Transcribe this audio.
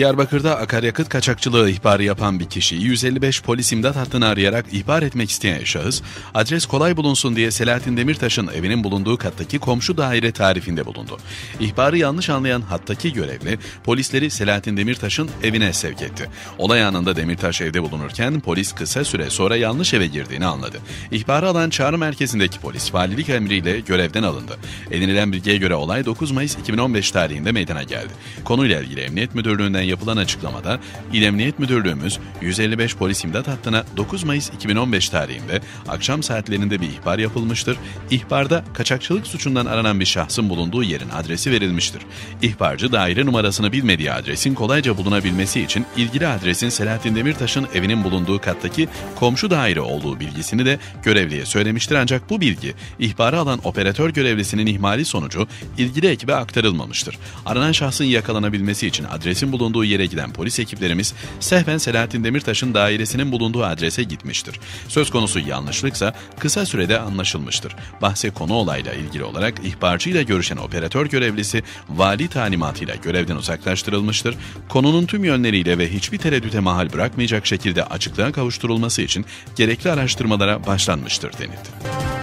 Diyarbakır'da akaryakıt kaçakçılığı ihbarı yapan bir kişi 155 polis imdat hattını arayarak ihbar etmek isteyen şahıs, adres kolay bulunsun diye Selahattin Demirtaş'ın evinin bulunduğu kattaki komşu daire tarifinde bulundu. İhbarı yanlış anlayan hattaki görevli polisleri Selahattin Demirtaş'ın evine sevk etti. Olay anında Demirtaş evde bulunurken polis kısa süre sonra yanlış eve girdiğini anladı. İhbarı alan çağrı merkezindeki polis valilik emriyle görevden alındı. Edinilen bilgiye göre olay 9 Mayıs 2015 tarihinde meydana geldi. Konuyla ilgili Emniyet Müdürlüğü'nden yapılan açıklamada İl Emniyet Müdürlüğümüz 155 polis imdat hattına 9 Mayıs 2015 tarihinde akşam saatlerinde bir ihbar yapılmıştır. İhbarda kaçakçılık suçundan aranan bir şahsın bulunduğu yerin adresi verilmiştir. İhbarcı daire numarasını bilmediği adresin kolayca bulunabilmesi için ilgili adresin Selahattin Demirtaş'ın evinin bulunduğu kattaki komşu daire olduğu bilgisini de görevliye söylemiştir ancak bu bilgi ihbarı alan operatör görevlisinin ihmali sonucu ilgili ekibe aktarılmamıştır. Aranan şahsın yakalanabilmesi için adresin bulunduğu yere giden polis ekiplerimiz sehven Selahattin Demirtaş'ın dairesinin bulunduğu adrese gitmiştir. Söz konusu yanlışlıksa kısa sürede anlaşılmıştır. Bahse konu olayla ilgili olarak ihbarcıyla görüşen operatör görevlisi vali talimatıyla görevden uzaklaştırılmıştır. Konunun tüm yönleriyle ve hiçbir tereddüte mahal bırakmayacak şekilde açıklığa kavuşturulması için gerekli araştırmalara başlanmıştır denildi.